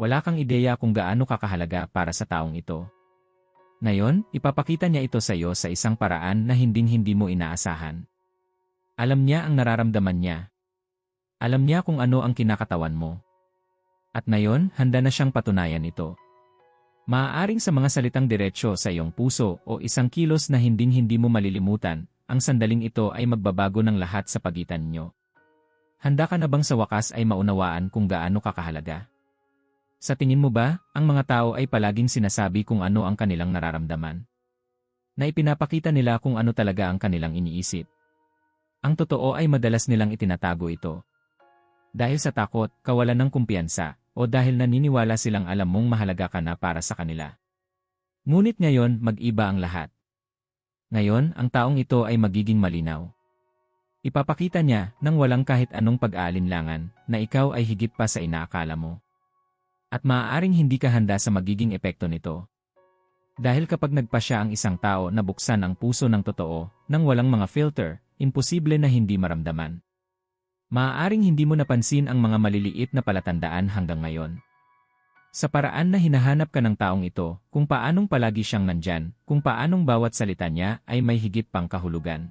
Wala kang ideya kung gaano kakahalaga para sa taong ito. Ngayon, ipapakita niya ito sa iyo sa isang paraan na hinding-hindi mo inaasahan. Alam niya ang nararamdaman niya. Alam niya kung ano ang kinakatawan mo. At ngayon, handa na siyang patunayan ito. Maaaring sa mga salitang diretsyo sa iyong puso o isang kilos na hinding-hindi mo malilimutan, ang sandaling ito ay magbabago ng lahat sa pagitan niyo. Handa ka na bang sa wakas ay maunawaan kung gaano kakahalaga? Sa tingin mo ba, ang mga tao ay palaging sinasabi kung ano ang kanilang nararamdaman? Na ipinapakita nila kung ano talaga ang kanilang iniisip. Ang totoo ay madalas nilang itinatago ito. Dahil sa takot, kawalan ng kumpiyansa, o dahil naniniwala silang alam mong mahalaga ka na para sa kanila. Ngunit ngayon, mag-iba ang lahat. Ngayon, ang taong ito ay magiging malinaw. Ipapakita niya, nang walang kahit anong pag-aalinlangan, na ikaw ay higit pa sa inaakala mo. At maaaring hindi ka handa sa magiging epekto nito. Dahil kapag nagpa siya ang isang tao na buksan ang puso ng totoo, nang walang mga filter, imposible na hindi maramdaman. Maaaring hindi mo napansin ang mga maliliit na palatandaan hanggang ngayon. Sa paraan na hinahanap ka ng taong ito, kung paanong palagi siyang nandyan, kung paanong bawat salita niya ay may higit pang kahulugan.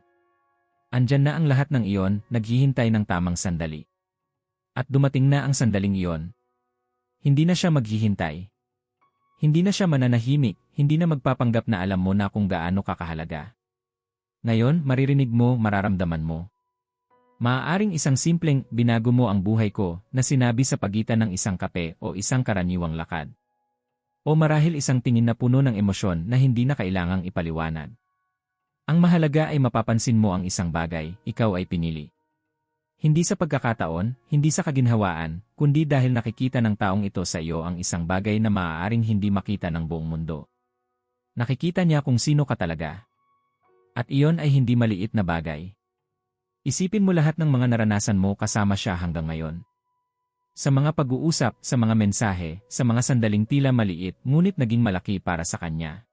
Andyan na ang lahat ng iyon, naghihintay ng tamang sandali. At dumating na ang sandaling iyon, hindi na siya maghihintay. Hindi na siya mananahimik, hindi na magpapanggap na alam mo na kung gaano kakahalaga. Ngayon, maririnig mo, mararamdaman mo. Maaaring isang simpleng, binago mo ang buhay ko, na sinabi sa pagitan ng isang kape o isang karaniwang lakad. O marahil isang tingin na puno ng emosyon na hindi na kailangang ipaliwanag. Ang mahalaga ay mapapansin mo ang isang bagay, ikaw ay pinili. Hindi sa pagkakataon, hindi sa kaginhawaan, kundi dahil nakikita ng taong ito sa iyo ang isang bagay na maaaring hindi makita ng buong mundo. Nakikita niya kung sino ka talaga. At iyon ay hindi maliit na bagay. Isipin mo lahat ng mga naranasan mo kasama siya hanggang ngayon. Sa mga pag-uusap, sa mga mensahe, sa mga sandaling tila maliit ngunit naging malaki para sa kanya.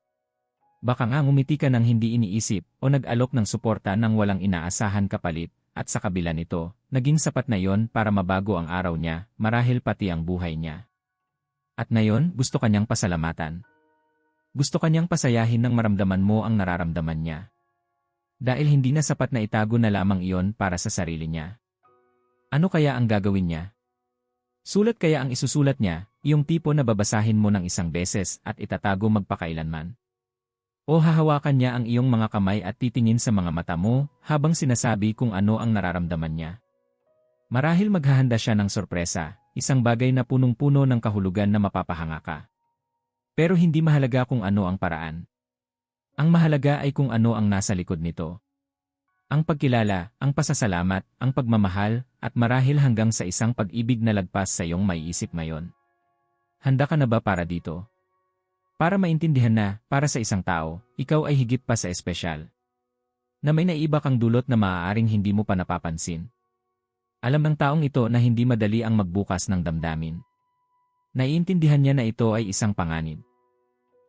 Baka nga ngumiti ka ng hindi iniisip o nag-alok ng suporta ng walang inaasahan kapalit, at sa kabila nito, naging sapat na yon para mabago ang araw niya, marahil pati ang buhay niya. At ngayon, gusto kanyang pasalamatan. Gusto kanyang pasayahin ng maramdaman mo ang nararamdaman niya. Dahil hindi na sapat na itago na lamang iyon para sa sarili niya. Ano kaya ang gagawin niya? Sulat kaya ang isusulat niya, yung tipo na babasahin mo ng isang beses at itatago magpakailanman. O hahawakan niya ang iyong mga kamay at titingin sa mga mata mo habang sinasabi kung ano ang nararamdaman niya. Marahil maghahanda siya ng sorpresa, isang bagay na punong-puno ng kahulugan na mapapahanga ka. Pero hindi mahalaga kung ano ang paraan. Ang mahalaga ay kung ano ang nasa likod nito. Ang pagkilala, ang pasasalamat, ang pagmamahal, at marahil hanggang sa isang pag-ibig na lagpas sa iyong maiisip ngayon. Handa ka na ba para dito? Para maintindihan na, para sa isang tao, ikaw ay higit pa sa espesyal. Na may naiba kang dulot na maaaring hindi mo pa napapansin. Alam ng taong ito na hindi madali ang magbukas ng damdamin. Naiintindihan niya na ito ay isang panganib.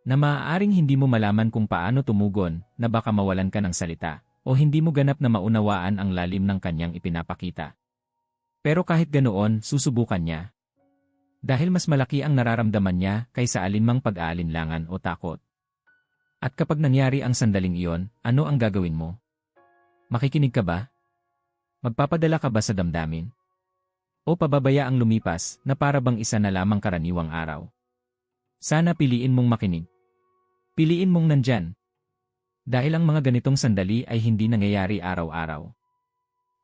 Na maaaring hindi mo malaman kung paano tumugon, na baka mawalan ka ng salita, o hindi mo ganap na maunawaan ang lalim ng kanyang ipinapakita. Pero kahit ganoon, susubukan niya, dahil mas malaki ang nararamdaman niya kaysa alinmang pag-aalinlangan o takot. At kapag nangyari ang sandaling iyon, ano ang gagawin mo? Makikinig ka ba? Magpapadala ka ba sa damdamin? O pababaya ang lumipas na para bang isa na lamang karaniwang araw? Sana piliin mong makinig. Piliin mong nandyan. Dahil ang mga ganitong sandali ay hindi nangyayari araw-araw.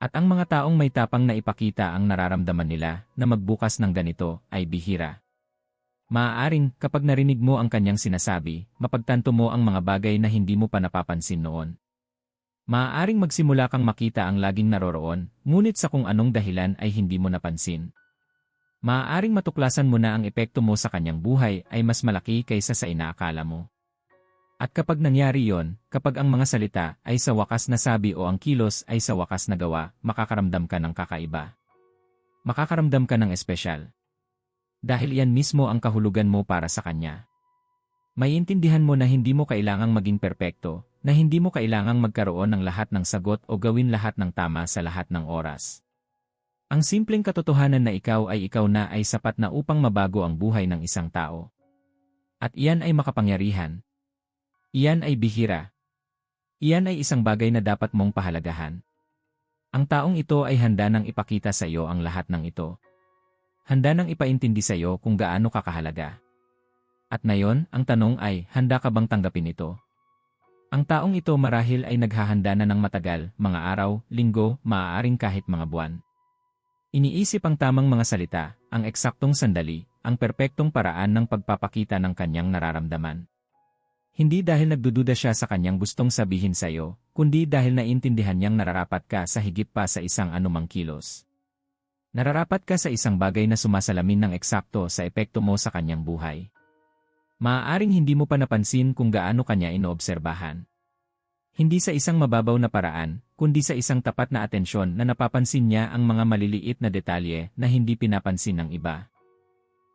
At ang mga taong may tapang na ipakita ang nararamdaman nila na magbukas ng ganito ay bihira. Maaaring kapag narinig mo ang kanyang sinasabi, mapagtanto mo ang mga bagay na hindi mo pa napapansin noon. Maaaring magsimula kang makita ang laging naroroon, ngunit sa kung anong dahilan ay hindi mo napansin. Maaaring matuklasan mo na ang epekto mo sa kanyang buhay ay mas malaki kaysa sa inaakala mo. At kapag nangyari yon, kapag ang mga salita ay sa wakas na sabi o ang kilos ay sa wakas na gawa, makakaramdam ka ng kakaiba. Makakaramdam ka ng espesyal. Dahil yan mismo ang kahulugan mo para sa kanya. Maiintindihan mo na hindi mo kailangang maging perpekto, na hindi mo kailangang magkaroon ng lahat ng sagot o gawin lahat ng tama sa lahat ng oras. Ang simpleng katotohanan na ikaw ay ikaw na ay sapat na upang mabago ang buhay ng isang tao. At iyan ay makapangyarihan. Iyan ay bihira. Iyan ay isang bagay na dapat mong pahalagahan. Ang taong ito ay handa nang ipakita sa iyo ang lahat ng ito. Handa nang ipaintindi sa iyo kung gaano kakahalaga. At ngayon, ang tanong ay, handa ka bang tanggapin ito? Ang taong ito marahil ay naghahanda na ng matagal, mga araw, linggo, maaaring kahit mga buwan. Iniisip ang tamang mga salita, ang eksaktong sandali, ang perpektong paraan ng pagpapakita ng kanyang nararamdaman. Hindi dahil nagdududa siya sa kanyang gustong sabihin sa iyo, kundi dahil naiintindihan niyang nararapat ka sa higit pa sa isang anumang kilos. Nararapat ka sa isang bagay na sumasalamin ng eksakto sa epekto mo sa kanyang buhay. Maaaring hindi mo pa napansin kung gaano kanya inoobserbahan. Hindi sa isang mababaw na paraan, kundi sa isang tapat na atensyon na napapansin niya ang mga maliliit na detalye na hindi pinapansin ng iba.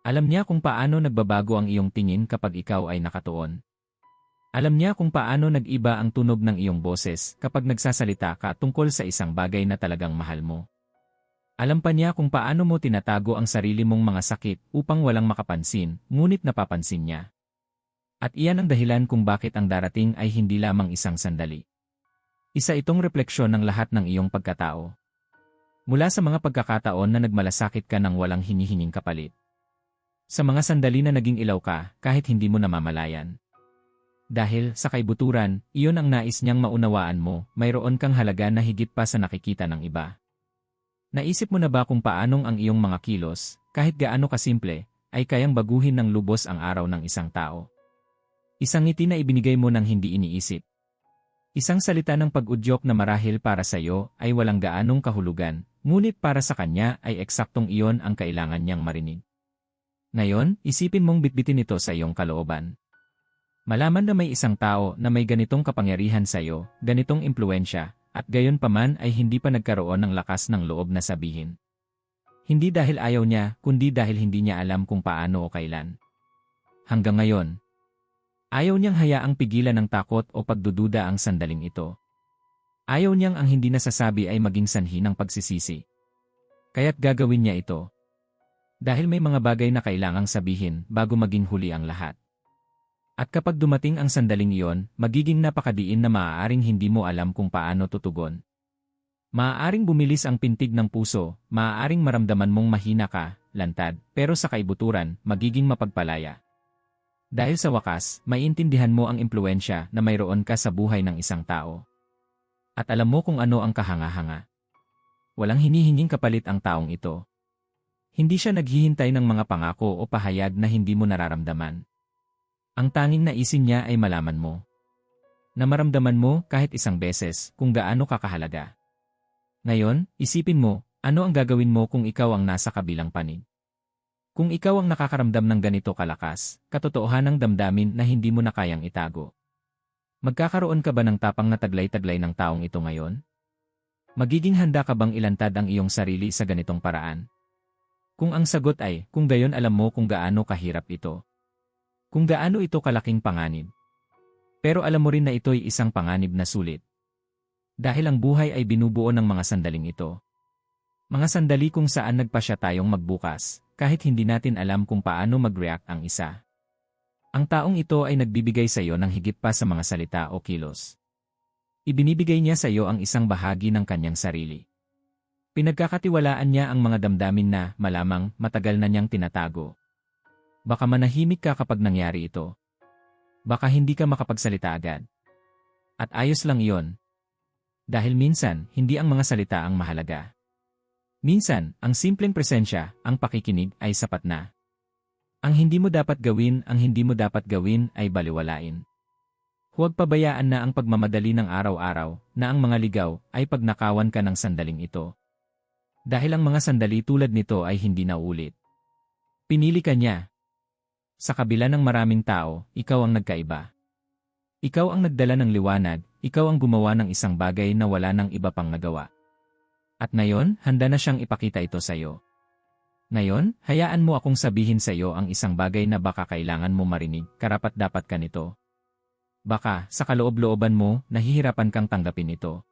Alam niya kung paano nagbabago ang iyong tingin kapag ikaw ay nakatuon. Alam niya kung paano nag-iba ang tunog ng iyong boses kapag nagsasalita ka tungkol sa isang bagay na talagang mahal mo. Alam pa niya kung paano mo tinatago ang sarili mong mga sakit upang walang makapansin, ngunit napapansin niya. At iyan ang dahilan kung bakit ang darating ay hindi lamang isang sandali. Isa itong refleksyon ng lahat ng iyong pagkatao. Mula sa mga pagkakataon na nagmalasakit ka ng walang hinihinging kapalit. Sa mga sandali na naging ilaw ka kahit hindi mo namamalayan. Dahil, sa kaibuturan, iyon ang nais niyang maunawaan mo, mayroon kang halaga na higit pa sa nakikita ng iba. Naisip mo na ba kung paanong ang iyong mga kilos, kahit gaano kasimple, ay kayang baguhin ng lubos ang araw ng isang tao? Isang ngiti na ibinigay mo nang hindi iniisip. Isang salita ng pag-udyok na marahil para sa iyo ay walang gaanong kahulugan, ngunit para sa kanya ay eksaktong iyon ang kailangan niyang marinig. Ngayon, isipin mong bitbitin ito sa iyong kalooban. Malaman na may isang tao na may ganitong kapangyarihan sa iyo, ganitong impluensya, at gayon paman ay hindi pa nagkaroon ng lakas ng loob na sabihin. Hindi dahil ayaw niya, kundi dahil hindi niya alam kung paano o kailan. Hanggang ngayon, Ayaw niyang hayaang pigilan ng takot o pagdududa ang sandaling ito. Ayaw niyang ang hindi nasasabi ay maging sanhi ng pagsisisi. Kaya't gagawin niya ito. Dahil may mga bagay na kailangang sabihin bago maging huli ang lahat. At kapag dumating ang sandaling iyon, magiging napakadiin na maaaring hindi mo alam kung paano tutugon. Maaaring bumilis ang pintig ng puso, maaaring maramdaman mong mahina ka, lantad, pero sa kaibuturan, magiging mapagpalaya. Dahil sa wakas, maiintindihan mo ang impluensya na mayroon ka sa buhay ng isang tao. At alam mo kung ano ang kahanga-hanga. Walang hinihinging kapalit ang taong ito. Hindi siya naghihintay ng mga pangako o pahayag na hindi mo nararamdaman. Ang tanging naisin niya ay malaman mo. Na maramdaman mo kahit isang beses kung gaano kakahalaga. Ngayon, isipin mo, ano ang gagawin mo kung ikaw ang nasa kabilang panig? Kung ikaw ang nakakaramdam ng ganito kalakas, katotohanang damdamin na hindi mo na kayang itago. Magkakaroon ka ba ng tapang na taglay-taglay ng taong ito ngayon? Magiging handa ka bang ilantad ang iyong sarili sa ganitong paraan? Kung ang sagot ay, kung gayon alam mo kung gaano kahirap ito. Kung gaano ito kalaking panganib. Pero alam mo rin na ito'y isang panganib na sulit. Dahil ang buhay ay binubuo ng mga sandaling ito. Mga sandali kung saan nagpasya tayong magbukas, kahit hindi natin alam kung paano mag-react ang isa. Ang taong ito ay nagbibigay sa iyo ng higit pa sa mga salita o kilos. Ibinibigay niya sa iyo ang isang bahagi ng kanyang sarili. Pinagkakatiwalaan niya ang mga damdamin na, malamang, matagal na niyang tinatago. Baka manahimik ka kapag nangyari ito. Baka hindi ka makapagsalita agad. At ayos lang iyon. Dahil minsan, hindi ang mga salita ang mahalaga. Minsan, ang simpleng presensya, ang pakikinig ay sapat na. Ang hindi mo dapat gawin, ang hindi mo dapat gawin ay baliwalain. Huwag pabayaan na ang pagmamadali ng araw-araw, na ang mga ligaw ay pagnakawan ka ng sandaling ito. Dahil ang mga sandali tulad nito ay hindi na ulit. Pinili ka niya. Sa kabila ng maraming tao, ikaw ang nagkaiba. Ikaw ang nagdala ng liwanag, ikaw ang gumawa ng isang bagay na wala nang iba pang nagawa. At ngayon, handa na siyang ipakita ito sa iyo. Ngayon, hayaan mo akong sabihin sa iyo ang isang bagay na baka kailangan mo marinig, karapat dapat ka nito. Baka, sa kaloob-looban mo, nahihirapan kang tanggapin ito.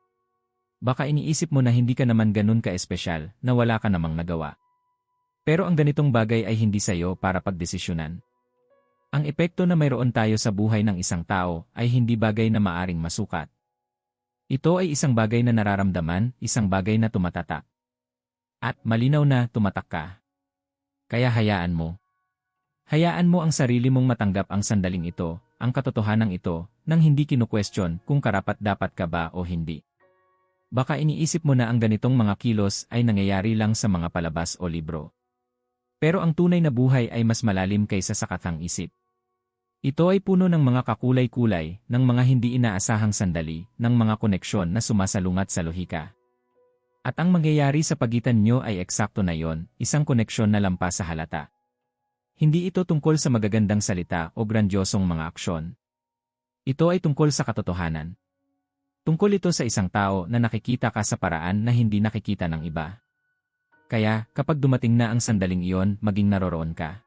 Baka iniisip mo na hindi ka naman ganun ka-espesyal, na wala ka namang nagawa. Pero ang ganitong bagay ay hindi sa'yo para pagdesisyonan. Ang epekto na mayroon tayo sa buhay ng isang tao ay hindi bagay na maaring masukat. Ito ay isang bagay na nararamdaman, isang bagay na tumatatak. At malinaw na tumatak ka. Kaya hayaan mo. Hayaan mo ang sarili mong matanggap ang sandaling ito, ang katotohanan ito, nang hindi kinu-question kung karapat dapat ka ba o hindi. Baka iniisip mo na ang ganitong mga kilos ay nangyayari lang sa mga palabas o libro. Pero ang tunay na buhay ay mas malalim kaysa sa katang isip. Ito ay puno ng mga kakulay-kulay, ng mga hindi inaasahang sandali, ng mga koneksyon na sumasalungat sa lohika. At ang mangyayari sa pagitan nyo ay eksakto na yon, isang koneksyon na lampas sa halata. Hindi ito tungkol sa magagandang salita o grandiosong mga aksyon. Ito ay tungkol sa katotohanan. Tungkol ito sa isang tao na nakikita ka sa paraan na hindi nakikita ng iba. Kaya, kapag dumating na ang sandaling iyon, maging naroroon ka.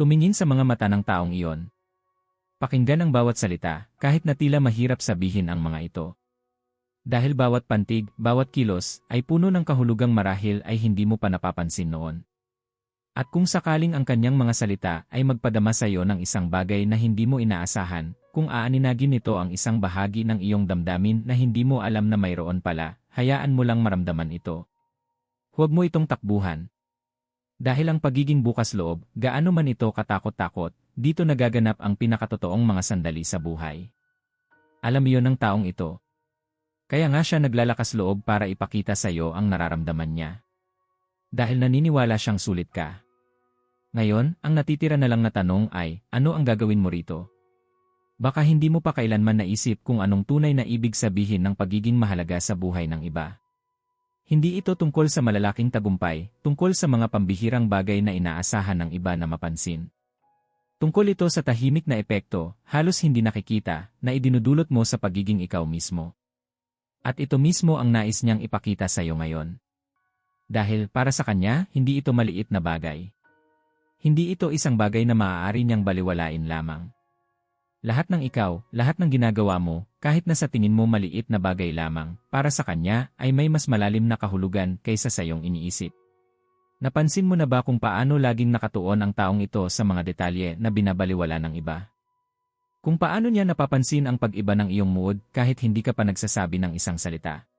Tumingin sa mga mata ng taong iyon. Pakinggan ang bawat salita, kahit na tila mahirap sabihin ang mga ito. Dahil bawat pantig, bawat kilos, ay puno ng kahulugang marahil ay hindi mo pa napapansin noon. At kung sakaling ang kanyang mga salita ay magpadama sa iyo ng isang bagay na hindi mo inaasahan, kung aaninagin nito ang isang bahagi ng iyong damdamin na hindi mo alam na mayroon pala, hayaan mo lang maramdaman ito. Huwag mo itong takbuhan. Dahil ang pagiging bukas loob, gaano man ito katakot-takot, dito nagaganap ang pinakatotoong mga sandali sa buhay. Alam yon ng taong ito. Kaya nga siya naglalakas loob para ipakita sa iyo ang nararamdaman niya. Dahil naniniwala siyang sulit ka. Ngayon, ang natitira na lang na tanong ay, ano ang gagawin mo rito? Baka hindi mo pa kailanman naisip kung anong tunay na ibig sabihin ng pagiging mahalaga sa buhay ng iba. Hindi ito tungkol sa malalaking tagumpay, tungkol sa mga pambihirang bagay na inaasahan ng iba na mapansin. Tungkol ito sa tahimik na epekto, halos hindi nakikita, na idinudulot mo sa pagiging ikaw mismo. At ito mismo ang nais niyang ipakita sa iyo ngayon. Dahil para sa kanya, hindi ito maliit na bagay. Hindi ito isang bagay na maaari niyang baliwalain lamang. Lahat ng ikaw, lahat ng ginagawa mo, kahit na sa tingin mo maliit na bagay lamang, para sa kanya ay may mas malalim na kahulugan kaysa sa iyong iniisip. Napansin mo na ba kung paano laging nakatuon ang taong ito sa mga detalye na binabaliwala ng iba? Kung paano niya napapansin ang pag-iba ng iyong mood kahit hindi ka pa nagsasabi ng isang salita.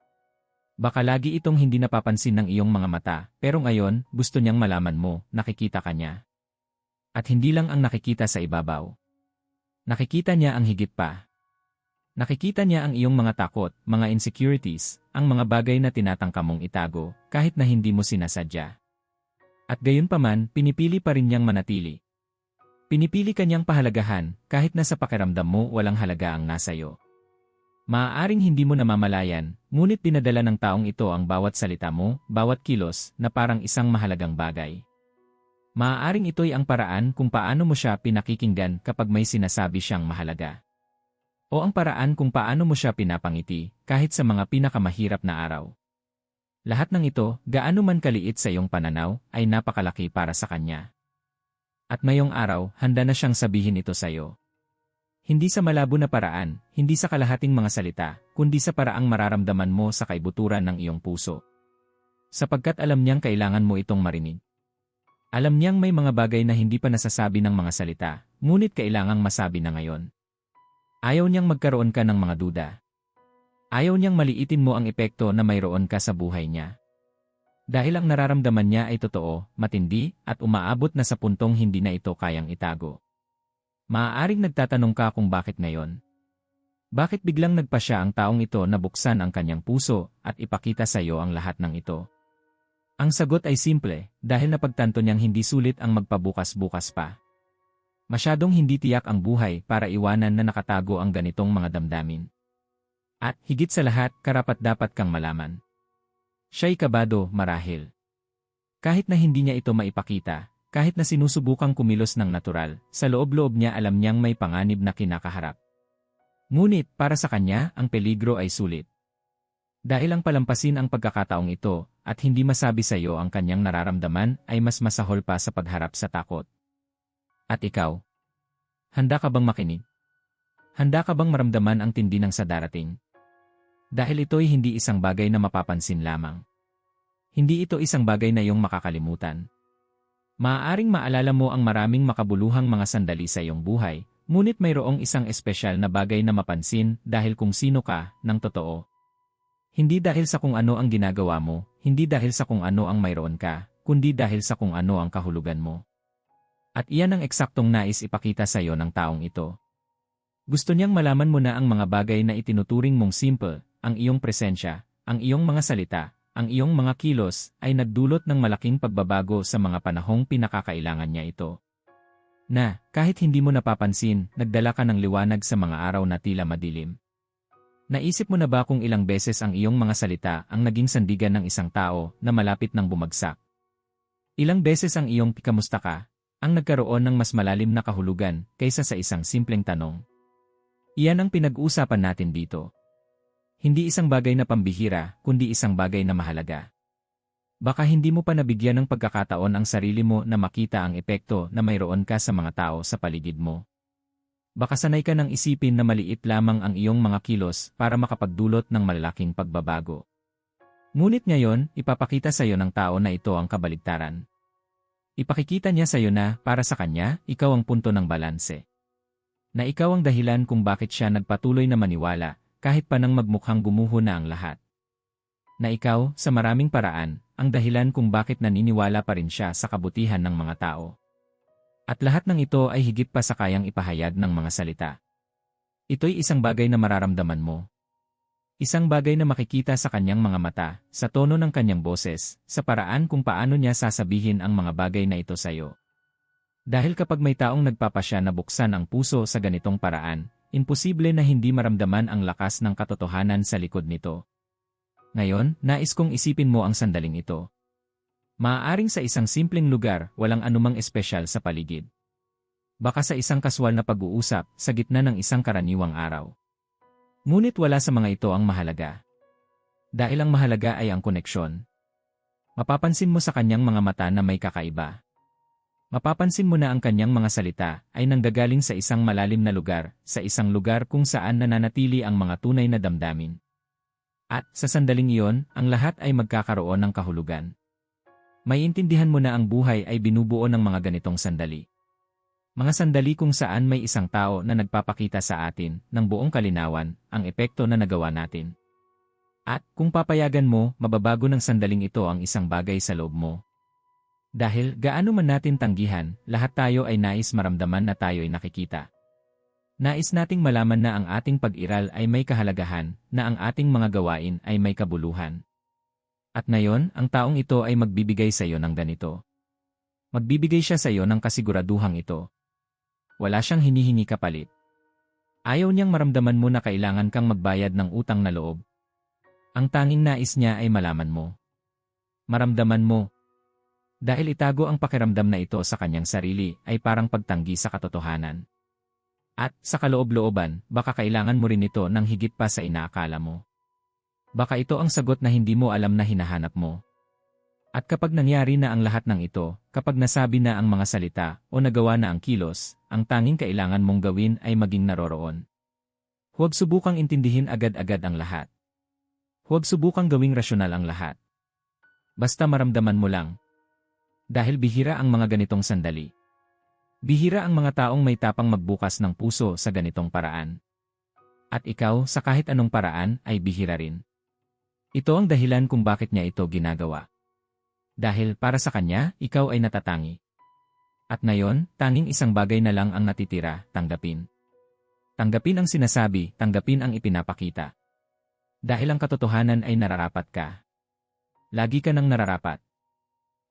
Baka lagi itong hindi napapansin ng iyong mga mata, pero ngayon, gusto niyang malaman mo, nakikita ka niya. At hindi lang ang nakikita sa ibabaw. Nakikita niya ang higit pa. Nakikita niya ang iyong mga takot, mga insecurities, ang mga bagay na tinatangka mong itago, kahit na hindi mo sinasadya. At gayon paman, pinipili pa rin niyang manatili. Pinipili kanyang pahalagahan, kahit na sa pakiramdam mo walang halaga ang nasa iyo. Maaaring hindi mo namamalayan, ngunit pinadala ng taong ito ang bawat salita mo, bawat kilos, na parang isang mahalagang bagay. Maaaring ito'y ang paraan kung paano mo siya pinakikinggan kapag may sinasabi siyang mahalaga. O ang paraan kung paano mo siya pinapangiti, kahit sa mga pinakamahirap na araw. Lahat ng ito, gaano man kaliit sa iyong pananaw, ay napakalaki para sa kanya. At mayong araw, handa na siyang sabihin ito sa iyo. Hindi sa malabo na paraan, hindi sa kalahating mga salita, kundi sa paraang mararamdaman mo sa kaibuturan ng iyong puso. Sapagkat alam niyang kailangan mo itong marinig. Alam niyang may mga bagay na hindi pa nasasabi ng mga salita, ngunit kailangang masabi na ngayon. Ayaw niyang magkaroon ka ng mga duda. Ayaw niyang maliitin mo ang epekto na mayroon ka sa buhay niya. Dahil ang nararamdaman niya ay totoo, matindi, at umaabot na sa puntong hindi na ito kayang itago. Maaaring nagtatanong ka kung bakit ngayon. Bakit biglang nagpa siya ang taong ito na buksan ang kanyang puso at ipakita sa iyo ang lahat ng ito? Ang sagot ay simple, dahil napagtanto niyang hindi sulit ang magpabukas-bukas pa. Masyadong hindi tiyak ang buhay para iwanan na nakatago ang ganitong mga damdamin. At, higit sa lahat, karapat dapat kang malaman. Siya'y kabado, marahil. Kahit na hindi niya ito maipakita, kahit na sinusubukang kumilos ng natural, sa loob-loob niya alam niyang may panganib na kinakaharap. Ngunit, para sa kanya, ang peligro ay sulit. Dahil ang palampasin ang pagkakataong ito, at hindi masabi sa iyo ang kanyang nararamdaman ay mas masahol pa sa pagharap sa takot. At ikaw? Handa ka bang makinig? Handa ka bang maramdaman ang tindi ng sa darating? Dahil ito'y hindi isang bagay na mapapansin lamang. Hindi ito isang bagay na iyong makakalimutan. Maaaring maalala mo ang maraming makabuluhang mga sandali sa iyong buhay, ngunit mayroong isang espesyal na bagay na mapansin dahil kung sino ka, ng totoo. Hindi dahil sa kung ano ang ginagawa mo, hindi dahil sa kung ano ang mayroon ka, kundi dahil sa kung ano ang kahulugan mo. At iyan ang eksaktong nais ipakita sa iyo ng taong ito. Gusto niyang malaman mo na ang mga bagay na itinuturing mong simple, ang iyong presensya, ang iyong mga salita, ang iyong mga kilos, ay nagdulot ng malaking pagbabago sa mga panahong pinakakailangan niya ito. Na, kahit hindi mo napapansin, nagdala ka ng liwanag sa mga araw na tila madilim. Naisip mo na ba kung ilang beses ang iyong mga salita ang naging sandigan ng isang tao na malapit ng bumagsak? Ilang beses ang iyong kamusta ka ang nagkaroon ng mas malalim na kahulugan kaysa sa isang simpleng tanong. Iyan ang pinag-uusapan natin dito. Hindi isang bagay na pambihira, kundi isang bagay na mahalaga. Baka hindi mo pa nabigyan ng pagkakataon ang sarili mo na makita ang epekto na mayroon ka sa mga tao sa paligid mo. Baka sanay ka ng isipin na maliit lamang ang iyong mga kilos para makapagdulot ng malalaking pagbabago. Ngunit ngayon, ipapakita sa iyo ng tao na ito ang kabaligtaran. Ipakikita niya sa iyo na, para sa kanya, ikaw ang punto ng balanse. Na ikaw ang dahilan kung bakit siya nagpatuloy na maniwala kahit pa nang magmukhang gumuho na ang lahat. Na ikaw, sa maraming paraan, ang dahilan kung bakit naniniwala pa rin siya sa kabutihan ng mga tao. At lahat ng ito ay higit pa sa kayang ipahayag ng mga salita. Ito'y isang bagay na mararamdaman mo. Isang bagay na makikita sa kanyang mga mata, sa tono ng kanyang boses, sa paraan kung paano niya sasabihin ang mga bagay na ito sa'yo. Dahil kapag may taong nagpapasya na buksan ang puso sa ganitong paraan, imposible na hindi maramdaman ang lakas ng katotohanan sa likod nito. Ngayon, nais kong isipin mo ang sandaling ito. Maaaring sa isang simpleng lugar, walang anumang espesyal sa paligid. Baka sa isang kaswal na pag-uusap, sa gitna ng isang karaniwang araw. Ngunit wala sa mga ito ang mahalaga. Dahil ang mahalaga ay ang koneksyon. Mapapansin mo sa kanyang mga mata na may kakaiba. Mapapansin mo na ang kanyang mga salita ay nanggagaling sa isang malalim na lugar, sa isang lugar kung saan nananatili ang mga tunay na damdamin. At sa sandaling iyon, ang lahat ay magkakaroon ng kahulugan. May intindihan mo na ang buhay ay binubuo ng mga ganitong sandali. Mga sandali kung saan may isang tao na nagpapakita sa atin ng buong kalinawan ang epekto na nagawa natin. At kung papayagan mo, mababago ng sandaling ito ang isang bagay sa loob mo, dahil gaano man natin tanggihan, lahat tayo ay nais maramdaman na tayo ay nakikita. Nais nating malaman na ang ating pag-iral ay may kahalagahan, na ang ating mga gawain ay may kabuluhan. At ngayon, ang taong ito ay magbibigay sa iyo ng ganito. Magbibigay siya sa iyo ng kasiguraduhang ito. Wala siyang hinihingi kapalit. Ayaw niyang maramdaman mo na kailangan kang magbayad ng utang na loob. Ang tanging nais niya ay malaman mo. Maramdaman mo, dahil itago ang pakiramdam na ito sa kanyang sarili ay parang pagtanggi sa katotohanan. At sa kaloob-looban, baka kailangan mo rin ito ng higit pa sa inaakala mo. Baka ito ang sagot na hindi mo alam na hinahanap mo. At kapag nangyari na ang lahat ng ito, kapag nasabi na ang mga salita o nagawa na ang kilos, ang tanging kailangan mong gawin ay maging naroroon. Huwag subukang intindihin agad-agad ang lahat. Huwag subukang gawing rasyonal ang lahat. Basta maramdaman mo lang, dahil bihira ang mga ganitong sandali. Bihira ang mga taong may tapang magbukas ng puso sa ganitong paraan. At ikaw sa kahit anong paraan ay bihira rin. Ito ang dahilan kung bakit niya ito ginagawa. Dahil para sa kanya, ikaw ay natatangi. At ngayon, tanging isang bagay na lang ang natitira, tanggapin. Tanggapin ang sinasabi, tanggapin ang ipinapakita. Dahil ang katotohanan ay nararapat ka. Lagi ka nang nararapat.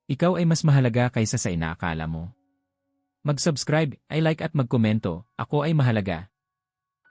Ikaw ay mas mahalaga kaysa sa inaakala mo. Mag-subscribe, ay like at magkomento, ako ay mahalaga.